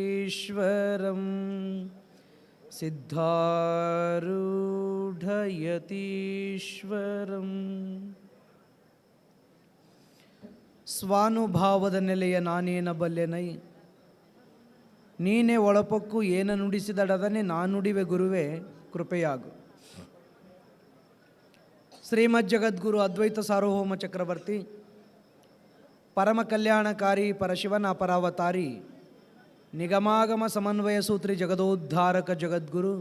सिद्धारूढयतीश्वरं ಸಿದ್ಧಾರೂಢಯತೀಶ್ವರಂ ಸ್ವಾನುಭಾವದ ನೆಲೆಯ ನಾನೇನ ಬಲ್ಲೆನೈ ನೀನೇ ಒಳಪಕ್ಕು ಏನ ನುಡಿಸಿದಡದನೆ ನಾನು ನುಡಿವೆ ಗುರುವೆ ಕೃಪೆಯಾಗು ಶ್ರೀಮದ್ ಜಗದ್ಗುರು ಅದ್ವೈತ ಸಾರ್ವಭೌಮ ಚಕ್ರವರ್ತಿ ಪರಮ ಕಲ್ಯಾಣಕಾರಿ ಪರಶಿವನ ಅಪರಾವತಾರಿ ನಿಗಮಾಗಮ ಸಮನ್ವಯ ಸೂತ್ರಿ ಜಗದೋದ್ಧಾರಕ ಜಗದ್ಗುರು,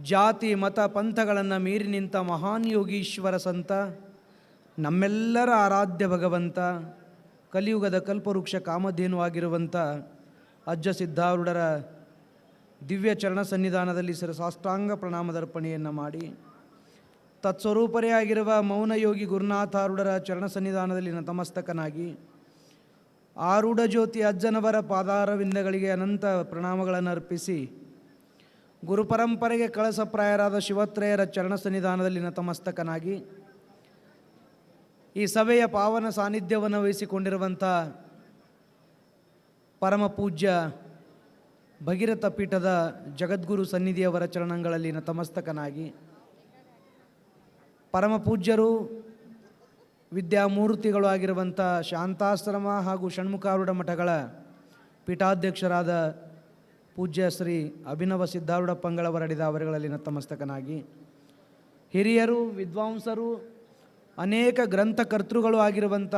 ಜಾತಿ ಮತ ಪಂಥಗಳನ್ನು ಮೀರಿ ನಿಂತ ಮಹಾನ್ ಯೋಗೀಶ್ವರ ಸಂತ, ನಮ್ಮೆಲ್ಲರ ಆರಾಧ್ಯ ಭಗವಂತ, ಕಲಿಯುಗದ ಕಲ್ಪವೃಕ್ಷ ಕಾಮಧೇನುವಾಗಿರುವಂಥ ಅಜ್ಜ ಸಿದ್ಧಾರೂಢರ ದಿವ್ಯ ಚರಣ ಸನ್ನಿಧಾನದಲ್ಲಿ ಸರ ಸಾಷ್ಟಾಂಗ ಪ್ರಣಾಮದರ್ಪಣೆಯನ್ನು ಮಾಡಿ ತತ್ಸ್ವರೂಪರೇ ಆಗಿರುವ ಮೌನಯೋಗಿ ಗುರುನಾಥಾರೂಢರ ಚರಣ ಸನ್ನಿಧಾನದಲ್ಲಿ ನತಮಸ್ತಕನಾಗಿ ಆರೂಢ ಜ್ಯೋತಿ ಅಜ್ಜನವರ ಪಾದಾರವಿಂದಗಳಿಗೆ ಅನಂತ ಪ್ರಣಾಮಗಳನ್ನು ಅರ್ಪಿಸಿ ಗುರುಪರಂಪರೆಗೆ ಕಳಸಪ್ರಾಯರಾದ ಶಿವತ್ರಯರ ಚರಣ ಸನ್ನಿಧಾನದಲ್ಲಿ ನತಮಸ್ತಕನಾಗಿ ಈ ಸಭೆಯ ಪಾವನ ಸಾನ್ನಿಧ್ಯವನ್ನು ವಹಿಸಿಕೊಂಡಿರುವಂಥ ಪರಮ ಪೂಜ್ಯ ಭಗೀರಥ ಪೀಠದ ಜಗದ್ಗುರು ಸನ್ನಿಧಿಯವರ ಚರಣಗಳಲ್ಲಿ ನತಮಸ್ತಕನಾಗಿ ಪರಮ ಪೂಜ್ಯರು, ವಿದ್ಯಾಮೂರ್ತಿಗಳು ಆಗಿರುವಂಥ ಶಾಂತಾಶ್ರಮ ಹಾಗೂ ಷಣ್ಮುಖಾರೂಢ ಮಠಗಳ ಪೀಠಾಧ್ಯಕ್ಷರಾದ ಪೂಜ್ಯ ಶ್ರೀ ಅಭಿನವ ಸಿದ್ಧಾರೂಢ ಪಂಗಳವರಡಿದ ಅವರುಗಳಲ್ಲಿ ನತಮಸ್ತಕನಾಗಿ. ಹಿರಿಯರು, ವಿದ್ವಾಂಸರು, ಅನೇಕ ಗ್ರಂಥಕರ್ತೃಗಳು ಆಗಿರುವಂಥ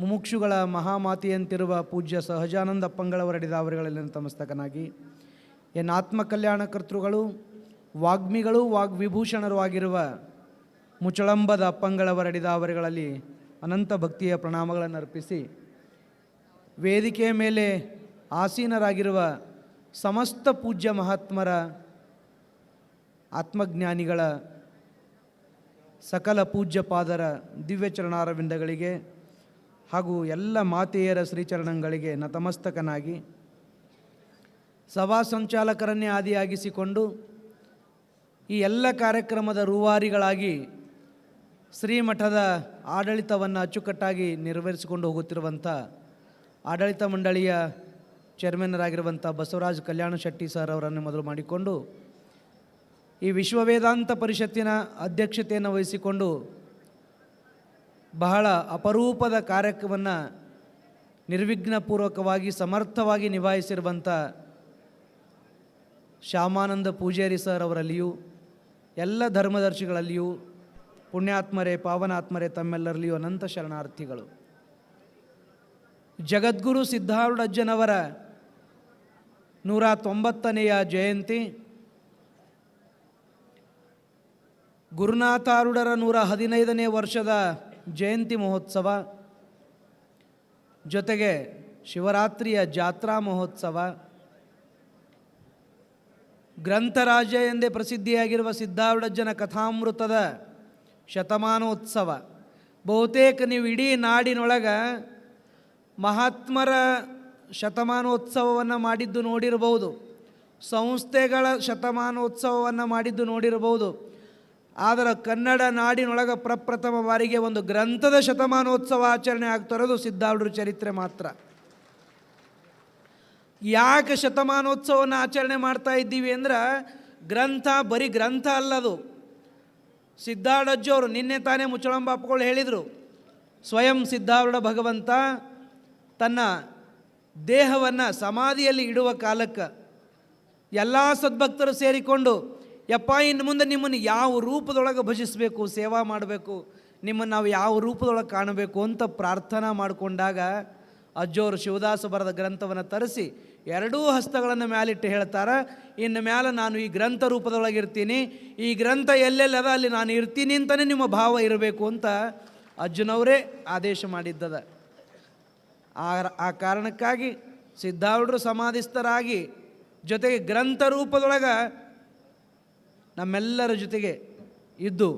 ಮುಮುಕ್ಷುಗಳ ಮಹಾಮಾತೆಯಂತಿರುವ ಪೂಜ್ಯ ಸಹಜಾನಂದ ಅಪ್ಪಂಗಳವರಡಿದ ಅವರುಗಳಲ್ಲಿ ನತಮಸ್ತಕನಾಗಿ. ಏನು ಆತ್ಮಕಲ್ಯಾಣ ಕರ್ತೃಗಳು ವಾಗ್ಮಿಗಳು, ವಾಗ್ವಿಭೂಷಣರು ಆಗಿರುವ ಮುಚಳಂಬದ ಅಪ್ಪಂಗಳವರಡಿದ ಅವರುಗಳಲ್ಲಿ ಅನಂತ ಭಕ್ತಿಯ ಪ್ರಣಾಮಗಳನ್ನು ಅರ್ಪಿಸಿ ವೇದಿಕೆಯ ಮೇಲೆ ಆಸೀನರಾಗಿರುವ ಸಮಸ್ತ ಪೂಜ್ಯ ಮಹಾತ್ಮರ ಆತ್ಮಜ್ಞಾನಿಗಳ ಸಕಲ ಪೂಜ್ಯ ಪಾದರ ದಿವ್ಯ ಚರಣಾರವಿಂದಗಳಿಗೆ ಹಾಗೂ ಎಲ್ಲ ಮಾತೆಯರ ಶ್ರೀಚರಣಗಳಿಗೆ ನತಮಸ್ತಕನಾಗಿ ಸಭಾ ಸಂಚಾಲಕರನ್ನೇ ಆದಿಯಾಗಿಸಿಕೊಂಡು ಈ ಎಲ್ಲ ಕಾರ್ಯಕ್ರಮದ ರೂವಾರಿಗಳಾಗಿ ಶ್ರೀಮಠದ ಆಡಳಿತವನ್ನು ಅಚ್ಚುಕಟ್ಟಾಗಿ ನೆರವೇರಿಸಿಕೊಂಡು ಹೋಗುತ್ತಿರುವಂಥ ಆಡಳಿತ ಮಂಡಳಿಯ ಚೇರ್ಮನ್ನರಾಗಿರುವಂಥ ಬಸವರಾಜ್ ಕಲ್ಯಾಣ ಶೆಟ್ಟಿ ಸರ್ ಅವರನ್ನು ಮೊದಲು ಮಾಡಿಕೊಂಡು ಈ ವಿಶ್ವ ವೇದಾಂತ ಪರಿಷತ್ತಿನ ಅಧ್ಯಕ್ಷತೆಯನ್ನು ವಹಿಸಿಕೊಂಡು ಬಹಳ ಅಪರೂಪದ ಕಾರ್ಯಕ್ರಮವನ್ನು ನಿರ್ವಿಘ್ನಪೂರ್ವಕವಾಗಿ, ಸಮರ್ಥವಾಗಿ ನಿಭಾಯಿಸಿರುವಂಥ ಶ್ಯಾಮಾನಂದ ಪೂಜಾರಿ ಸರ್ ಅವರಲ್ಲಿಯೂ, ಎಲ್ಲ ಧರ್ಮದರ್ಶಿಗಳಲ್ಲಿಯೂ ಪುಣ್ಯಾತ್ಮರೇ, ಪಾವನಾತ್ಮರೇ ತಮ್ಮೆಲ್ಲರಲ್ಲಿಯೂ ಅನಂತ ಶರಣಾರ್ಥಿಗಳು. ಜಗದ್ಗುರು ಸಿದ್ಧಾರೂಢಜ್ಜನವರ ನೂರ ತೊಂಬತ್ತನೆಯ ಜಯಂತಿ, ಗುರುನಾಥಾರೂಢರ ನೂರ ಹದಿನೈದನೇ ವರ್ಷದ ಜಯಂತಿ ಮಹೋತ್ಸವ, ಜೊತೆಗೆ ಶಿವರಾತ್ರಿಯ ಜಾತ್ರಾ ಮಹೋತ್ಸವ, ಗ್ರಂಥರಾಜ ಎಂದೇ ಪ್ರಸಿದ್ಧಿಯಾಗಿರುವ ಸಿದ್ಧಾರೂಢಜ್ಜನ ಕಥಾಮೃತದ ಶತಮಾನೋತ್ಸವ. ಬಹುತೇಕ ನೀವು ಇಡೀ ನಾಡಿನೊಳಗೆ ಮಹಾತ್ಮರ ಶತಮಾನೋತ್ಸವವನ್ನು ಮಾಡಿದ್ದು ನೋಡಿರಬಹುದು. ಸಂಸ್ಥೆಗಳ ಶತಮಾನೋತ್ಸವವನ್ನು ಮಾಡಿದ್ದು ನೋಡಿರಬಹುದು. ಆದರೆ ಕನ್ನಡ ನಾಡಿನೊಳಗೆ ಪ್ರಪ್ರಥಮ ಬಾರಿಗೆ ಒಂದು ಗ್ರಂಥದ ಶತಮಾನೋತ್ಸವ ಆಚರಣೆ ಆಗ್ತಿರೋದು ಸಿದ್ಧಾರೂಢರ ಚರಿತ್ರೆ ಮಾತ್ರ. ಯಾಕೆ ಶತಮಾನೋತ್ಸವವನ್ನು ಆಚರಣೆ ಮಾಡ್ತಾ ಇದ್ದೀವಿ ಅಂದ್ರೆ ಗ್ರಂಥ ಬರೀ ಗ್ರಂಥ ಅಲ್ಲದು. ಸಿದ್ಧಾರೂಢಜ್ಜವರು ನಿನ್ನೆ ತಾನೇ ಮುಚ್ಚಳಂಬ ಅಪ್ಪಗಳು ಹೇಳಿದರು, ಸ್ವಯಂ ಸಿದ್ಧಾರೂಢ ಭಗವಂತ ತನ್ನ ದೇಹವನ್ನು ಸಮಾಧಿಯಲ್ಲಿ ಇಡುವ ಕಾಲಕ್ಕೆ ಎಲ್ಲ ಸದ್ಭಕ್ತರು ಸೇರಿಕೊಂಡು, ಯಪ್ಪ, ಇನ್ನು ಮುಂದೆ ನಿಮ್ಮನ್ನು ಯಾವ ರೂಪದೊಳಗೆ ಭಜಿಸಬೇಕು, ಸೇವಾ ಮಾಡಬೇಕು, ನಿಮ್ಮನ್ನು ನಾವು ಯಾವ ರೂಪದೊಳಗೆ ಕಾಣಬೇಕು ಅಂತ ಪ್ರಾರ್ಥನಾ ಮಾಡಿಕೊಂಡಾಗ ಅಜ್ಜೋರು ಶಿವದಾಸ ಬರದ ಗ್ರಂಥವನ್ನು ತರಿಸಿ ಎರಡೂ ಹಸ್ತಗಳನ್ನು ಮ್ಯಾಲಿಟ್ಟು ಹೇಳ್ತಾರೆ, ಇನ್ನು ಮ್ಯಾಲೆ ನಾನು ಈ ಗ್ರಂಥ ರೂಪದೊಳಗಿರ್ತೀನಿ, ಈ ಗ್ರಂಥ ಎಲ್ಲೆಲ್ಲದ ಅಲ್ಲಿ ನಾನು ಇರ್ತೀನಿ ಅಂತಲೇ ನಿಮ್ಮ ಭಾವ ಇರಬೇಕು ಅಂತ ಅಜ್ಜನವರೇ ಆದೇಶ ಮಾಡಿದ್ದದ. ಆ ಆ ಕಾರಣಕ್ಕಾಗಿ ಸಿದ್ಧಾರೂಢರು ಸಮಾಧಿಸ್ಥರಾಗಿ ಜೊತೆಗೆ ಗ್ರಂಥ ರೂಪದೊಳಗೆ ನಮ್ಮೆಲ್ಲರ ಜೊತೆಗೆ ಇದ್ದು,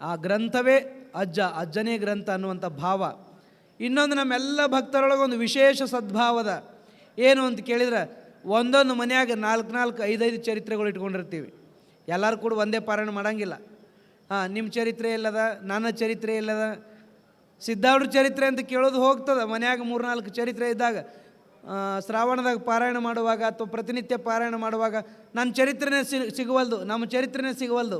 ಆ ಗ್ರಂಥವೇ ಅಜ್ಜ, ಅಜ್ಜನೇ ಗ್ರಂಥ ಅನ್ನುವಂಥ ಭಾವ. ಇನ್ನೊಂದು ನಮ್ಮೆಲ್ಲ ಭಕ್ತರೊಳಗೆ ಒಂದು ವಿಶೇಷ ಸದ್ಭಾವದ ಏನು ಅಂತ ಕೇಳಿದ್ರೆ ಒಂದೊಂದು ಮನೆಯಾಗ ನಾಲ್ಕು ನಾಲ್ಕು ಐದೈದು ಚರಿತ್ರೆಗಳು ಇಟ್ಕೊಂಡಿರ್ತೀವಿ. ಎಲ್ಲರೂ ಕೂಡ ಒಂದೇ ಪಾರಾಯಣ ಮಾಡೋಂಗಿಲ್ಲ. ಹಾಂ ನಿಮ್ಮ ಚರಿತ್ರೆ ಇಲ್ಲದ ನನ್ನ ಚರಿತ್ರೆ ಇಲ್ಲದ ಸಿದ್ಧಾವ್ರ ಚರಿತ್ರೆ ಅಂತ ಕೇಳೋದು ಹೋಗ್ತದೆ. ಮನೆಯಾಗ ಮೂರು ನಾಲ್ಕು ಚರಿತ್ರೆ ಇದ್ದಾಗ ಶ್ರಾವಣದಾಗ ಪಾರಾಯಣ ಮಾಡುವಾಗ ಅಥವಾ ಪ್ರತಿನಿತ್ಯ ಪಾರಾಯಣ ಮಾಡುವಾಗ ನನ್ನ ಚರಿತ್ರೆನೇ ಸಿಗವಲ್ದು, ನಮ್ಮ ಚರಿತ್ರೆನೇ ಸಿಗವಲ್ದು.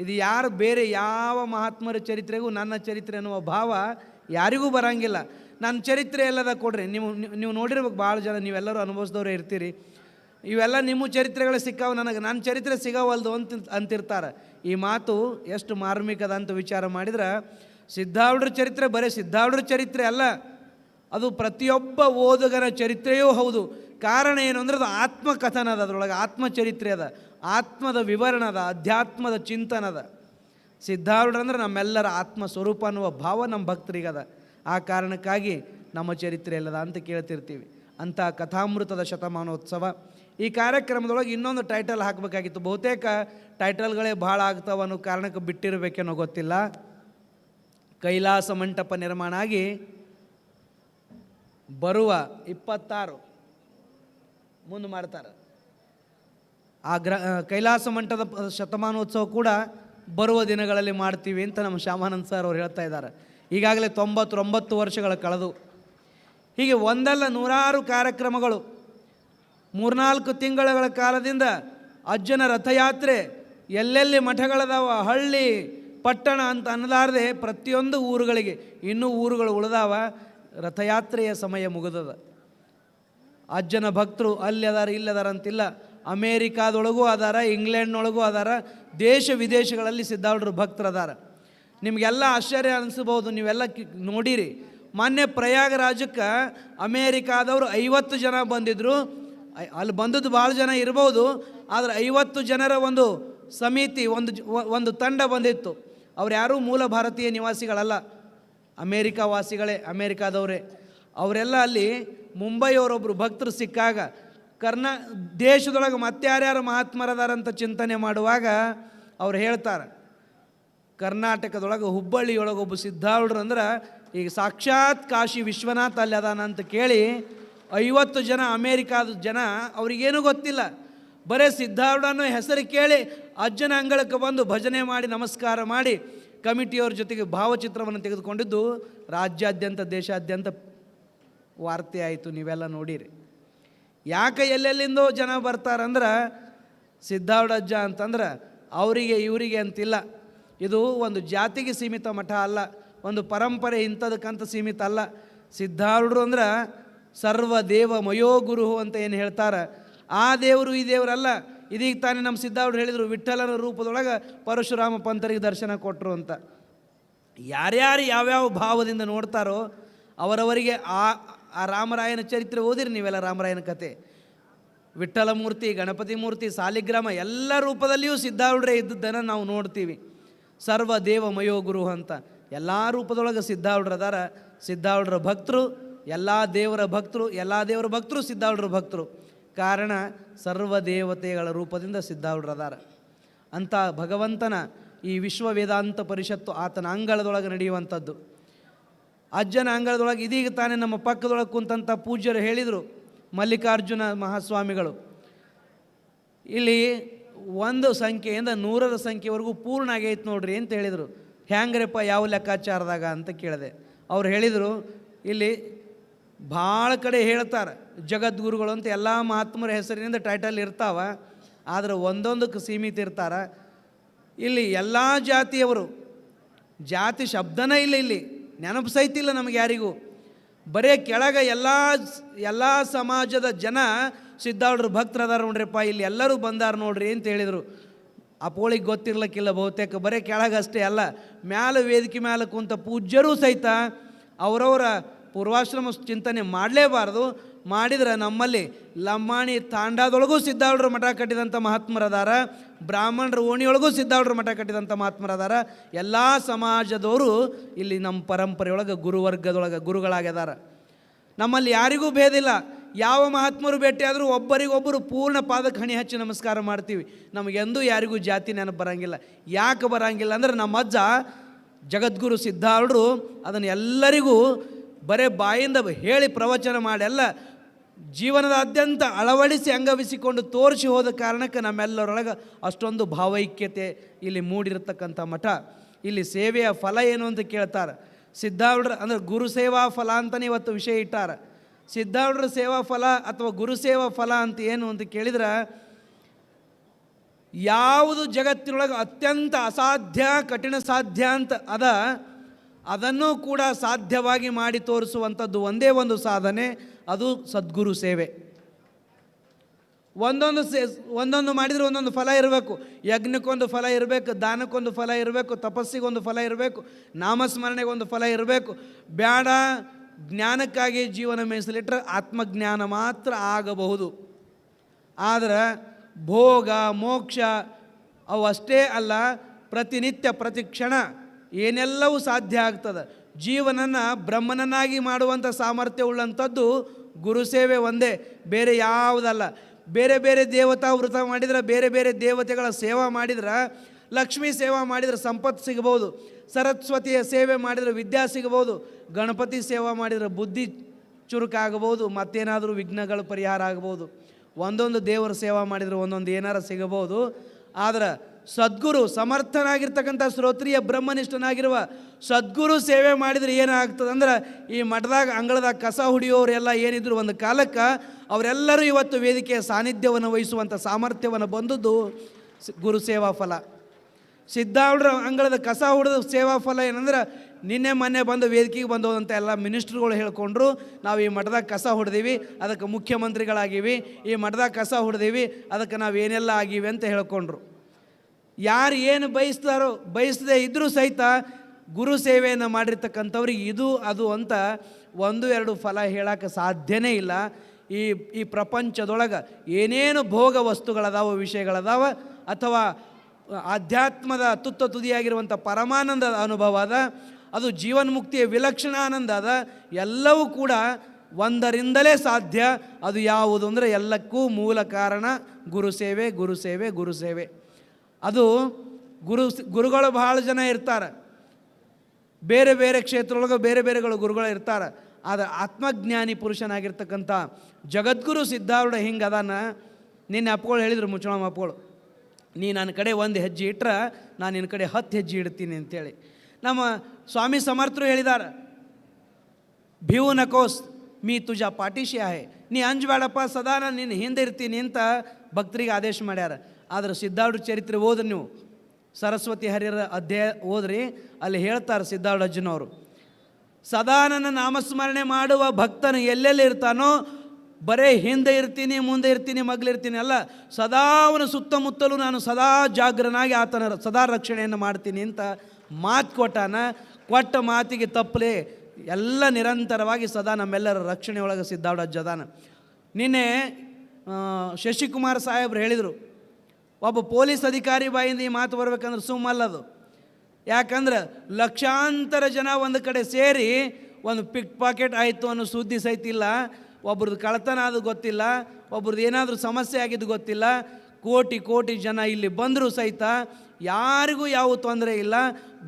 ಇದು ಯಾರು ಬೇರೆ ಯಾವ ಮಹಾತ್ಮರ ಚರಿತ್ರೆಗೂ ನನ್ನ ಚರಿತ್ರೆ ಅನ್ನುವ ಭಾವ ಯಾರಿಗೂ ಬರಂಗಿಲ್ಲ. ನನ್ನ ಚರಿತ್ರೆ ಎಲ್ಲದ ಕೊಡ್ರಿ. ನೀವು, ನೀವು- ನೋಡಿರ್ಬೇಕು, ಭಾಳ ಜನ ನೀವೆಲ್ಲರೂ ಅನುಭವಿಸಿದವ್ರೆ ಇರ್ತೀರಿ. ಇವೆಲ್ಲ ನಿಮ್ಮ ಚರಿತ್ರೆಗಳು ಸಿಕ್ಕಾವು ನನಗೆ. ನನ್ನ ಚರಿತ್ರೆ ಸಿಗವಲ್ದು ಅಂತ, ಅಂತಿರ್ತಾರೆ. ಈ ಮಾತು ಎಷ್ಟು ಮಾರ್ಮಿಕದ ಅಂತ ವಿಚಾರ ಮಾಡಿದ್ರೆ ಸಿದ್ಧಾವುಡ್ರ ಚರಿತ್ರೆ ಬರೀ ಸಿದ್ಧಾವುಡ್ರ ಚರಿತ್ರೆ ಅಲ್ಲ, ಅದು ಪ್ರತಿಯೊಬ್ಬ ಓದುಗರ ಚರಿತ್ರೆಯೂ ಹೌದು. ಕಾರಣ ಏನು ಅಂದ್ರೆ ಅದು ಆತ್ಮಕಥನ ಅದ ಅದರೊಳಗೆ. ಆತ್ಮಚರಿತ್ರೆ ಅದ. ಆತ್ಮದ ವಿವರಣ ಅದ. ಅಧ್ಯಾತ್ಮದ ಚಿಂತನದ ಸಿದ್ಧಾರೂಢ ಅಂದ್ರೆ ನಮ್ಮೆಲ್ಲರ ಆತ್ಮ ಸ್ವರೂಪ ಅನ್ನುವ ಭಾವ ನಮ್ಮ ಭಕ್ತರಿಗದ. ಆ ಕಾರಣಕ್ಕಾಗಿ ನಮ್ಮ ಚರಿತ್ರೆ ಇಲ್ಲದ ಅಂತ ಕೇಳ್ತಿರ್ತೀವಿ. ಅಂಥ ಕಥಾಮೃತದ ಶತಮಾನೋತ್ಸವ. ಈ ಕಾರ್ಯಕ್ರಮದೊಳಗೆ ಇನ್ನೊಂದು ಟೈಟಲ್ ಹಾಕಬೇಕಾಗಿತ್ತು. ಬಹುತೇಕ ಟೈಟಲ್ಗಳೇ ಭಾಳ ಆಗ್ತಾವ ಅನ್ನೋ ಕಾರಣಕ್ಕೆ ಬಿಟ್ಟಿರಬೇಕೇನೋ ಗೊತ್ತಿಲ್ಲ. ಕೈಲಾಸ ಮಂಟಪ ನಿರ್ಮಾಣ ಆಗಿ ಬರುವ ಇಪ್ಪತ್ತಾರು ಮುಂದೆ ಮಾಡ್ತಾರೆ. ಆ ಗ್ರ ಕೈಲಾಸ ಮಂಟದ ಶತಮಾನೋತ್ಸವ ಕೂಡ ಬರುವ ದಿನಗಳಲ್ಲಿ ಮಾಡ್ತೀವಿ ಅಂತ ನಮ್ಮ ಶ್ಯಾಮಾನಂದ್ ಸರ್ ಅವ್ರು ಹೇಳ್ತಾ ಇದ್ದಾರೆ. ಈಗಾಗಲೇ ತೊಂಬತ್ತೊಂಬತ್ತು ವರ್ಷಗಳ ಕಳೆದು. ಹೀಗೆ ಒಂದಲ್ಲ ನೂರಾರು ಕಾರ್ಯಕ್ರಮಗಳು. ಮೂರ್ನಾಲ್ಕು ತಿಂಗಳ ಕಾಲದಿಂದ ಅಜ್ಜನ ರಥಯಾತ್ರೆ ಎಲ್ಲೆಲ್ಲಿ ಮಠಗಳದಾವ, ಹಳ್ಳಿ, ಪಟ್ಟಣ ಅಂತ ಅನ್ನಲಾರದೆ ಪ್ರತಿಯೊಂದು ಊರುಗಳಿಗೆ. ಇನ್ನೂ ಊರುಗಳು ಉಳಿದಾವ, ರಥಯಾತ್ರೆಯ ಸಮಯ ಮುಗಿದದ. ಅಜ್ಜನ ಭಕ್ತರು ಅಲ್ಲಿ ಅದಾರ, ಇಲ್ಲಿ ಅದಾರ ಅಂತಿಲ್ಲ. ಅಮೇರಿಕಾದೊಳಗೂ ಅದಾರ, ಇಂಗ್ಲೆಂಡ್ನೊಳಗೂ ಅದಾರ, ದೇಶ ವಿದೇಶಗಳಲ್ಲಿ ಸಿದ್ಧಾರೂಢರು ಭಕ್ತರು ಅದಾರ ನಿಮಗೆಲ್ಲ ಆಶ್ಚರ್ಯ ಅನಿಸ್ಬೋದು ನೀವೆಲ್ಲ ನೋಡಿರಿ. ಮೊನ್ನೆ ಪ್ರಯಾಗರಾಜಕ್ಕೆ ಅಮೇರಿಕಾದವರು ಐವತ್ತು ಜನ ಬಂದಿದ್ದರು ಅಲ್ಲಿ ಬಂದದ್ದು ಭಾಳ ಜನ ಇರ್ಬೋದು, ಆದರೆ ಐವತ್ತು ಜನರ ಒಂದು ಸಮಿತಿ, ಒಂದು ಒಂದು ತಂಡ ಬಂದಿತ್ತು. ಅವ್ರು ಯಾರೂ ಮೂಲ ಭಾರತೀಯ ನಿವಾಸಿಗಳಲ್ಲ. ಅಮೇರಿಕಾ ವಾಸಿಗಳೇ, ಅಮೇರಿಕಾದವರೇ. ಅವರೆಲ್ಲ ಅಲ್ಲಿ ಮುಂಬೈಯವರೊಬ್ಬರು ಭಕ್ತರು ಸಿಕ್ಕಾಗ, ಕರ್ನಾ, ದೇಶದೊಳಗೆ ಮತ್ತಾರ್ಯಾರು ಮಹಾತ್ಮರದಾರಂತ ಚಿಂತನೆ ಮಾಡುವಾಗ ಅವ್ರು ಹೇಳ್ತಾರೆ ಕರ್ನಾಟಕದೊಳಗೆ ಹುಬ್ಬಳ್ಳಿಯೊಳಗೆ ಒಬ್ಬ ಸಿದ್ಧಾರೂಢರು ಅಂದ್ರೆ ಈಗ ಸಾಕ್ಷಾತ್ ಕಾಶಿ ವಿಶ್ವನಾಥ್ ಅಲ್ಲಿ ಅದಾನ ಅಂತ ಕೇಳಿ ಐವತ್ತು ಜನ ಅಮೇರಿಕಾದ ಜನ ಅವ್ರಿಗೇನೂ ಗೊತ್ತಿಲ್ಲ. ಬರೀ ಸಿದ್ಧಾರೂಢ ಅನ್ನೋ ಹೆಸರು ಕೇಳಿ ಅಜ್ಜನ ಅಂಗಳಕ್ಕೆ ಬಂದು ಭಜನೆ ಮಾಡಿ, ನಮಸ್ಕಾರ ಮಾಡಿ ಕಮಿಟಿಯವ್ರ ಜೊತೆಗೆ ಭಾವಚಿತ್ರವನ್ನು ತೆಗೆದುಕೊಂಡಿದ್ದು, ರಾಜ್ಯಾದ್ಯಂತ, ದೇಶಾದ್ಯಂತ ವಾರ್ತೆ ಆಯಿತು, ನೀವೆಲ್ಲ ನೋಡಿರಿ. ಯಾಕೆ ಎಲ್ಲೆಲ್ಲಿಂದೋ ಜನ ಬರ್ತಾರಂದ್ರೆ, ಸಿದ್ಧಾರೂಢ ಅಜ್ಜ ಅಂತಂದ್ರೆ, ಅವರಿಗೆ, ಇವರಿಗೆ ಅಂತಿಲ್ಲ. ಇದು ಒಂದು ಜಾತಿಗೆ ಸೀಮಿತ ಮಠ ಅಲ್ಲ, ಒಂದು ಪರಂಪರೆ ಇಂಥದಕ್ಕಂತ ಸೀಮಿತ ಅಲ್ಲ. ಸಿದ್ಧಾರೂಢರು ಅಂದ್ರೆ ಸರ್ವ ದೇವ ಮಯೋ ಗುರು ಅಂತ ಏನು ಹೇಳ್ತಾರೆ. ಆ ದೇವರು ಈ ದೇವರಲ್ಲ. ಇದೀಗ ತಾನೇ ನಮ್ಮ ಸಿದ್ಧಾರೂಢರು ಹೇಳಿದರು ವಿಠಲನ ರೂಪದೊಳಗೆ ಪರಶುರಾಮ ಪಂಥರಿಗೆ ದರ್ಶನ ಕೊಟ್ಟರು ಅಂತ. ಯಾರ್ಯಾರು ಯಾವ್ಯಾವ ಭಾವದಿಂದ ನೋಡ್ತಾರೋ ಅವರವರಿಗೆ ಆ ಆ ರಾಮರಾಯನ ಚರಿತ್ರೆ ಓದಿರಿ ನೀವೆಲ್ಲ ರಾಮರಾಯನ ಕತೆ. ವಿಠ್ಠಲ ಮೂರ್ತಿ ಗಣಪತಿ ಮೂರ್ತಿ ಸಾಲಿಗ್ರಾಮ ಎಲ್ಲ ರೂಪದಲ್ಲಿಯೂ ಸಿದ್ಧಾರೂಢರೇ ಇದ್ದದ್ದನ್ನು ನಾವು ನೋಡ್ತೀವಿ. ಸರ್ವ ದೇವ ಮಯೋ ಗುರು ಅಂತ. ಎಲ್ಲ ರೂಪದೊಳಗೆ ಸಿದ್ಧಾರೂಢರು ಅದಾರ. ಭಕ್ತರು, ಎಲ್ಲ ದೇವರ ಭಕ್ತರು, ಎಲ್ಲ ದೇವರ ಭಕ್ತರು ಸಿದ್ಧಾರೂಢರ ಭಕ್ತರು. ಕಾರಣ ಸರ್ವ ದೇವತೆಗಳ ರೂಪದಿಂದ ಸಿದ್ಧಾರೂಢರು ಅದಾರ. ಅಂಥ ಭಗವಂತನ ಈ ವಿಶ್ವ ವೇದಾಂತ ಪರಿಷತ್ತು ಆತನ ಅಂಗಳದೊಳಗೆ ನಡೆಯುವಂಥದ್ದು. ಅಜ್ಜನ ಅಂಗಳದೊಳಗೆ ಇದೀಗ ತಾನೇ ನಮ್ಮ ಪಕ್ಕದೊಳಗೆ ಕುಂತಂಥ ಪೂಜ್ಯರು ಹೇಳಿದರು ಮಲ್ಲಿಕಾರ್ಜುನ ಮಹಾಸ್ವಾಮಿಗಳು. ಇಲ್ಲಿ ಒಂದು ಸಂಖ್ಯೆಯಿಂದ ನೂರರ ಸಂಖ್ಯೆವರೆಗೂ ಪೂರ್ಣ ಆಗೈತೆ ನೋಡ್ರಿ ಅಂತ ಹೇಳಿದರು. ಹ್ಯಾಂಗ್ರಪ್ಪ ಯಾವ ಲೆಕ್ಕಾಚಾರದಾಗ ಅಂತ ಕೇಳಿದೆ. ಅವ್ರು ಹೇಳಿದರು, ಇಲ್ಲಿ ಭಾಳ ಕಡೆ ಹೇಳ್ತಾರೆ, ಜಗದ್ಗುರುಗಳು ಅಂತ ಎಲ್ಲ ಮಹಾತ್ಮರ ಹೆಸರಿನಿಂದ ಟೈಟಲ್ ಇರ್ತಾವ, ಆದರೆ ಒಂದೊಂದಕ್ಕೆ ಸೀಮಿತ ಇರ್ತಾರೆ. ಇಲ್ಲಿ ಎಲ್ಲ ಜಾತಿಯವರು, ಜಾತಿ ಶಬ್ದನೇ ಇಲ್ಲ ಇಲ್ಲಿ, ನೆನಪು ಸಹಿತ ಇಲ್ಲ ನಮಗೆ ಯಾರಿಗೂ. ಬರೇ ಕೆಳಗೆ ಎಲ್ಲ ಎಲ್ಲ ಸಮಾಜದ ಜನ ಸಿದ್ಧಾರೂಢರು ಭಕ್ತರು ಅದಾರ ನೋಡ್ರಿಪ್ಪ, ಇಲ್ಲಿ ಎಲ್ಲರೂ ಬಂದಾರ ನೋಡ್ರಿ ಅಂತ ಹೇಳಿದರು. ಅಪೋಳಿಗೆ ಗೊತ್ತಿರ್ಲಕ್ಕಿಲ್ಲ ಬಹುತೇಕ, ಬರೇ ಕೆಳಗಷ್ಟೇ ಅಲ್ಲ, ಮ್ಯಾಲ ವೇದಿಕೆ ಮ್ಯಾಲ ಕುಂತ ಪೂಜ್ಯರು ಸಹಿತ ಅವರವರ ಪೂರ್ವಾಶ್ರಮ ಚಿಂತನೆ ಮಾಡಲೇಬಾರ್ದು. ಮಾಡಿದ್ರೆ ನಮ್ಮಲ್ಲಿ ಲಂಬಾಣಿ ತಾಂಡಾದೊಳಗೂ ಸಿದ್ಧಾಳ್ರು ಮಠ ಕಟ್ಟಿದಂಥ ಮಹಾತ್ಮರದಾರ, ಬ್ರಾಹ್ಮಣರ ಓಣಿಯೊಳಗೂ ಸಿದ್ಧಾಳ್ರು ಮಠ ಕಟ್ಟಿದಂಥ ಮಹಾತ್ಮರದಾರ, ಎಲ್ಲ ಸಮಾಜದವರು ಇಲ್ಲಿ ನಮ್ಮ ಪರಂಪರೆಯೊಳಗೆ, ಗುರುವರ್ಗದೊಳಗೆ ಗುರುಗಳಾಗ್ಯದಾರ. ನಮ್ಮಲ್ಲಿ ಯಾರಿಗೂ ಭೇದಿಲ್ಲ. ಯಾವ ಮಹಾತ್ಮರು ಭೇಟಿಯಾದರೂ ಒಬ್ಬರಿಗೊಬ್ಬರು ಪೂರ್ಣ ಪಾದಕ್ಕೆ ಹಣಿ ಹಚ್ಚಿ ನಮಸ್ಕಾರ ಮಾಡ್ತೀವಿ. ನಮಗೆಂದೂ ಯಾರಿಗೂ ಜಾತಿ ನೆನಪು ಬರಂಗಿಲ್ಲ. ಯಾಕೆ ಬರಂಗಿಲ್ಲ ಅಂದ್ರೆ ನಮ್ಮ ಅಜ್ಜ ಜಗದ್ಗುರು ಸಿದ್ಧಾರೂಢರು ಅದನ್ನು ಎಲ್ಲರಿಗೂ ಬರೇ ಬಾಯಿಂದ ಹೇಳಿ ಪ್ರವಚನ ಮಾಡೆಲ್ಲ ಜೀವನದಾದ್ಯಂತ ಅಳವಡಿಸಿ ಅಂಗವಿಸಿಕೊಂಡು ತೋರಿಸಿ ಹೋದ ಕಾರಣಕ್ಕೆ ನಮ್ಮೆಲ್ಲರೊಳಗೆ ಅಷ್ಟೊಂದು ಭಾವೈಕ್ಯತೆ ಇಲ್ಲಿ ಮೂಡಿರತಕ್ಕಂಥ ಮಠ. ಇಲ್ಲಿ ಸೇವೆಯ ಫಲ ಏನು ಅಂತ ಕೇಳ್ತಾರೆ. ಸಿದ್ಧಾರೂಢರ ಅಂದ್ರೆ ಗುರು ಸೇವಾ ಫಲ ಅಂತಲೇ ಇವತ್ತು ವಿಷಯ ಇಟ್ಟಾರ. ಸಿದ್ಧಾರೂಢರ ಸೇವಾ ಫಲ ಅಥವಾ ಗುರು ಸೇವಾ ಫಲ ಅಂತ ಏನು ಅಂತ ಕೇಳಿದ್ರೆ, ಯಾವುದು ಜಗತ್ತಿನೊಳಗೆ ಅತ್ಯಂತ ಅಸಾಧ್ಯ, ಕಠಿಣ ಸಾಧ್ಯ ಅಂತ ಅದ, ಅದನ್ನು ಕೂಡ ಸಾಧ್ಯವಾಗಿ ಮಾಡಿ ತೋರಿಸುವಂಥದ್ದು ಒಂದೇ ಒಂದು ಸಾಧನೆ, ಅದು ಸದ್ಗುರು ಸೇವೆ. ಒಂದೊಂದು ಸೇ, ಒಂದೊಂದು ಮಾಡಿದರೆ ಒಂದೊಂದು ಫಲ ಇರಬೇಕು. ಯಜ್ಞಕ್ಕೊಂದು ಫಲ ಇರಬೇಕು, ದಾನಕ್ಕೊಂದು ಫಲ ಇರಬೇಕು, ತಪಸ್ಸಿಗೊಂದು ಫಲ ಇರಬೇಕು, ನಾಮಸ್ಮರಣೆಗೊಂದು ಫಲ ಇರಬೇಕು. ಬೇಡ ಜ್ಞಾನಕ್ಕಾಗಿ ಜೀವನ ಮೀಸಲಿಟ್ಟರೆ ಆತ್ಮಜ್ಞಾನ ಮಾತ್ರ ಆಗಬಹುದು. ಆದರೆ ಭೋಗ, ಮೋಕ್ಷ ಅವು ಅಷ್ಟೇ ಅಲ್ಲ, ಪ್ರತಿನಿತ್ಯ ಪ್ರತಿ ಕ್ಷಣ ಏನೆಲ್ಲವೂ ಸಾಧ್ಯ ಆಗ್ತದೆ. ಜೀವನನ್ನು ಬ್ರಹ್ಮನನ್ನಾಗಿ ಮಾಡುವಂಥ ಸಾಮರ್ಥ್ಯ ಉಳ್ಳಂಥದ್ದು ಗುರುಸೇವೆ ಒಂದೇ, ಬೇರೆ ಯಾವುದಲ್ಲ. ಬೇರೆ ಬೇರೆ ದೇವತಾ ವೃತ ಮಾಡಿದ್ರೆ, ಬೇರೆ ಬೇರೆ ದೇವತೆಗಳ ಸೇವಾ ಮಾಡಿದ್ರೆ, ಲಕ್ಷ್ಮೀ ಸೇವಾ ಮಾಡಿದರೆ ಸಂಪತ್ತು ಸಿಗ್ಬೋದು. ಸರಸ್ವತಿಯ ಸೇವೆ ಮಾಡಿದರೆ ವಿದ್ಯಾ ಸಿಗ್ಬೋದು. ಗಣಪತಿ ಸೇವಾ ಮಾಡಿದರೆ ಬುದ್ಧಿ ಚುರುಕಾಗಬಹುದು, ಮತ್ತೇನಾದರೂ ವಿಘ್ನಗಳು ಪರಿಹಾರ ಆಗ್ಬೋದು ಒಂದೊಂದು ದೇವರ ಸೇವಾ ಮಾಡಿದರೆ ಒಂದೊಂದು ಏನಾರು ಸಿಗಬಹುದು. ಆದರೆ ಸದ್ಗುರು ಸಮರ್ಥನಾಗಿರ್ತಕ್ಕಂಥ ಶ್ರೋತ್ರಿಯ ಬ್ರಹ್ಮನಿಷ್ಠನಾಗಿರುವ ಸದ್ಗುರು ಸೇವೆ ಮಾಡಿದರೆ ಏನಾಗ್ತದೆ ಅಂದ್ರೆ ಈ ಮಠದಾಗ, ಅಂಗಳದಾಗ ಕಸ ಹುಡಿಯೋರೆಲ್ಲ ಏನಿದ್ರು ಒಂದು ಕಾಲಕ್ಕೆ ಅವರೆಲ್ಲರೂ ಇವತ್ತು ವೇದಿಕೆಯ ಸಾನ್ನಿಧ್ಯವನ್ನು ವಹಿಸುವಂಥ ಸಾಮರ್ಥ್ಯವನ್ನು ಬಂದದ್ದು ಗುರು ಸೇವಾ ಫಲ. ಸಿದ್ಧಾರೂಢರ ಅಂಗಳದ ಕಸ ಹುಡಿದ ಸೇವಾ ಫಲ ಏನಂದ್ರೆ ನಿನ್ನೆ ಮೊನ್ನೆ ಬಂದು ವೇದಿಕೆಗೆ ಬಂದೋದಂಥ ಎಲ್ಲ ಮಿನಿಸ್ಟ್ರುಗಳು ಹೇಳ್ಕೊಂಡ್ರು, ನಾವು ಈ ಮಠದಾಗ ಕಸ ಹೊಡೆದೀವಿ, ಅದಕ್ಕೆ ಮುಖ್ಯಮಂತ್ರಿಗಳಾಗಿವಿ, ಈ ಮಠದಾಗ ಕಸ ಹೊಡೆದೀವಿ, ಅದಕ್ಕೆ ನಾವು ಏನೆಲ್ಲ ಆಗೀವಿ ಅಂತ ಹೇಳ್ಕೊಂಡ್ರು. ಯಾರು ಏನು ಬಯಸ್ತಾರೋ, ಬಯಸದೇ ಇದ್ದರೂ ಸಹಿತ ಗುರು ಸೇವೆಯನ್ನು ಮಾಡಿರ್ತಕ್ಕಂಥವ್ರಿಗೆ ಇದು, ಅದು ಅಂತ ಒಂದು, ಎರಡು ಫಲ ಹೇಳಕ್ಕೆ ಸಾಧ್ಯನೇ ಇಲ್ಲ. ಈ ಈ ಪ್ರಪಂಚದೊಳಗೆ ಏನೇನು ಭೋಗ ವಸ್ತುಗಳದಾವ, ವಿಷಯಗಳದಾವ, ಅಥವಾ ಆಧ್ಯಾತ್ಮದ ತುತ್ತ ತುದಿಯಾಗಿರುವಂಥ ಪರಮಾನಂದದ ಅನುಭವ ಅದ ಅದು ಜೀವನ್ಮುಕ್ತಿಯ ವಿಲಕ್ಷಣ ಆನಂದ ಅದ. ಎಲ್ಲವೂ ಕೂಡ ಒಂದರಿಂದಲೇ ಸಾಧ್ಯ. ಅದು ಯಾವುದು ಅಂದರೆ ಎಲ್ಲಕ್ಕೂ ಮೂಲ ಕಾರಣ ಗುರು ಸೇವೆ ಗುರು ಸೇವೆ ಗುರು ಸೇವೆ. ಅದು ಗುರು ಗುರುಗಳು ಬಹಳ ಜನ ಇರ್ತಾರೆ. ಬೇರೆ ಬೇರೆ ಕ್ಷೇತ್ರದೊಳಗೆ ಬೇರೆ ಬೇರೆಗಳು ಗುರುಗಳು ಇರ್ತಾರೆ. ಆದರೆ ಆತ್ಮಜ್ಞಾನಿ ಪುರುಷನಾಗಿರ್ತಕ್ಕಂಥ ಜಗದ್ಗುರು ಸಿದ್ಧಾರೂಢ ಹಿಂಗೆ ಅದಾನ. ನಿನ್ನೆ ಅಪ್ಪಗಳು ಹೇಳಿದರು, ಮುಚ್ಚಳಮ್ಮ ಅಪ್ಪಗಳು, ನೀ ನನ್ನ ಕಡೆ ಒಂದು ಹೆಜ್ಜೆ ಇಟ್ರೆ, ನಾನು ನಿನ್ನ ಕಡೆ ಹತ್ತು ಹೆಜ್ಜೆ ಇಡ್ತೀನಿ ಅಂತೇಳಿ. ನಮ್ಮ ಸ್ವಾಮಿ ಸಮರ್ಥರು ಹೇಳಿದ್ದಾರೆ ಭೀವು ನಕೋಸ್, ಮೀ ತುಜಾ ಪಾಟಿಶಿ ಆಹೆ ನೀ ಅಂಜಬೇಡಪ್ಪ ಸದಾ ನಾನು ನಿನ್ನ ಹಿಂದೆ ಇರ್ತೀನಿ ಅಂತ ಭಕ್ತರಿಗೆ ಆದೇಶ ಮಾಡ್ಯಾರ. ಆದ್ರೆ ಸಿದ್ಧಾರ್ಢ ಚರಿತ್ರೆ ಓದ್ರಿ ನೀವು. ಸರಸ್ವತಿ ಹರಿಯರ ಅಧ್ಯಾಯ ಓದ್ರಿ, ಅಲ್ಲಿ ಹೇಳ್ತಾರೆ ಸಿದ್ಧಾರ್ಢ ಅಜ್ಜನವರು ಸದಾ ನನ್ನ ನಾಮಸ್ಮರಣೆ ಮಾಡುವ ಭಕ್ತನು ಎಲ್ಲೆಲ್ಲಿ ಇರ್ತಾನೋ ಬರೇ ಹಿಂದೆ ಇರ್ತೀನಿ, ಮುಂದೆ ಇರ್ತೀನಿ ಮಗ್ಲಿರ್ತೀನಿ ಅಲ್ಲ, ಸದಾ ಅವನ ಸುತ್ತಮುತ್ತಲೂ ನಾನು ಸದಾ ಜಾಗ್ರನಾಗಿ ಆತನ ಸದಾ ರಕ್ಷಣೆಯನ್ನು ಮಾಡ್ತೀನಿ ಅಂತ ಮಾತು ಕೊಟ್ಟಾನ, ಕೊಟ್ಟ ಮಾತಿಗೆ ತಪ್ಪಲೆ, ಎಲ್ಲ ನಿರಂತರವಾಗಿ ಸದಾ ನಮ್ಮೆಲ್ಲರ ರಕ್ಷಣೆ ಒಳಗೆ ಸಿದ್ಧಾರೂಢ ಅಜ್ಜದಾನ. ನಿನ್ನೆ ಶಶಿಕುಮಾರ್ ಸಾಹೇಬ್ರು ಹೇಳಿದರು, ಒಬ್ಬ ಪೊಲೀಸ್ ಅಧಿಕಾರಿ ಬಾಯಿಂದ ಈ ಮಾತು ಬರಬೇಕಂದ್ರೆ ಸುಮ್ಮಲ್ಲದು ಯಾಕಂದ್ರೆ ಲಕ್ಷಾಂತರ ಜನ ಒಂದು ಕಡೆ ಸೇರಿ, ಒಂದು ಪಿಕ್ ಪಾಕೆಟ್ ಆಯಿತು ಅನ್ನೋ ಸುದ್ದಿ ಸಹಿತ ಒಬ್ರದ್ದು ಕಳತನ ಅದು ಗೊತ್ತಿಲ್ಲ, ಒಬ್ರದ್ದು ಏನಾದರೂ ಸಮಸ್ಯೆ ಆಗಿದ್ದು ಗೊತ್ತಿಲ್ಲ. ಕೋಟಿ ಕೋಟಿ ಜನ ಇಲ್ಲಿ ಬಂದರೂ ಸಹಿತ ಯಾರಿಗೂ ಯಾವ ತೊಂದರೆ ಇಲ್ಲ.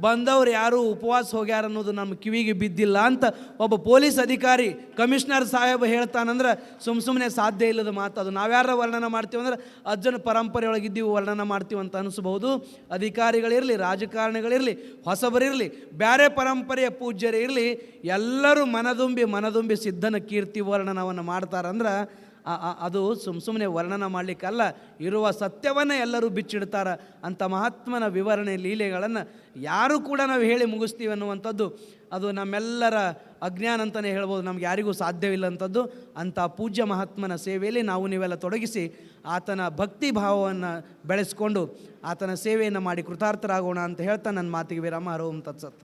ಬಂದವ್ರು ಯಾರು ಉಪವಾಸ ಹೋಗ್ಯಾರ ಅನ್ನೋದು ನಮ್ಮ ಕಿವಿಗೆ ಬಿದ್ದಿಲ್ಲ ಅಂತ ಒಬ್ಬ ಪೊಲೀಸ್ ಅಧಿಕಾರಿ ಕಮಿಷನರ್ ಸಾಹೇಬ್ ಹೇಳ್ತಾನಂದ್ರೆ ಸುಮ್ಮ ಸುಮ್ಮನೆ ಸಾಧ್ಯ ಇಲ್ಲದ ಮಾತು ಅದು. ನಾವ್ಯಾರ ವರ್ಣನ ಮಾಡ್ತೀವಿ ಅಂದ್ರೆ, ಅಜ್ಜನ ಪರಂಪರೆ ಒಳಗಿದ್ದೀವಿ ವರ್ಣನ ಮಾಡ್ತೀವಿ ಅಂತ ಅನಿಸ್ಬೋದು ಅಧಿಕಾರಿಗಳಿರಲಿ, ರಾಜಕಾರಣಿಗಳಿರಲಿ, ಹೊಸಬರಿರಲಿ ಬೇರೆ ಪರಂಪರೆಯ ಪೂಜ್ಯರಿರಲಿ, ಎಲ್ಲರೂ ಮನದುಂಬಿ ಮನದುಂಬಿ ಸಿದ್ಧನ ಕೀರ್ತಿ ವರ್ಣನವನ್ನು ಮಾಡ್ತಾರಂದ್ರೆ ಅದು ಸುಮ್ ಸುಮ್ಮನೆ ವರ್ಣನ ಮಾಡಲಿಕ್ಕಲ್ಲ ಇರುವ ಸತ್ಯವನ್ನು ಎಲ್ಲರೂ ಬಿಚ್ಚಿಡ್ತಾರೆ ಅಂತ ಮಹಾತ್ಮನ ವಿವರಣೆ ಲೀಲೆಗಳನ್ನು ಯಾರೂ ಕೂಡ ನಾವು ಹೇಳಿ ಮುಗಿಸ್ತೀವಿ ಅನ್ನುವಂಥದ್ದು. ಅದು ನಮ್ಮೆಲ್ಲರ ಅಜ್ಞಾನ ಅಂತಲೇ ಹೇಳ್ಬೋದು, ನಮ್ಗೆ ಯಾರಿಗೂ ಸಾಧ್ಯವಿಲ್ಲ ಅಂಥದ್ದು ಅಂಥ ಪೂಜ್ಯ ಮಹಾತ್ಮನ ಸೇವೆಯಲ್ಲಿ ನಾವು ನೀವೆಲ್ಲ ತೊಡಗಿಸಿ ಆತನ ಭಕ್ತಿ ಭಾವವನ್ನು ಬೆಳೆಸ್ಕೊಂಡು ಆತನ ಸೇವೆಯನ್ನು ಮಾಡಿ ಕೃತಾರ್ಥರಾಗೋಣ ಅಂತ ಹೇಳ್ತಾ ನನ್ನ ಮಾತಿಗೆ ವಿರಾಮ, ಹರೋಂ ತತ್ಸತ್.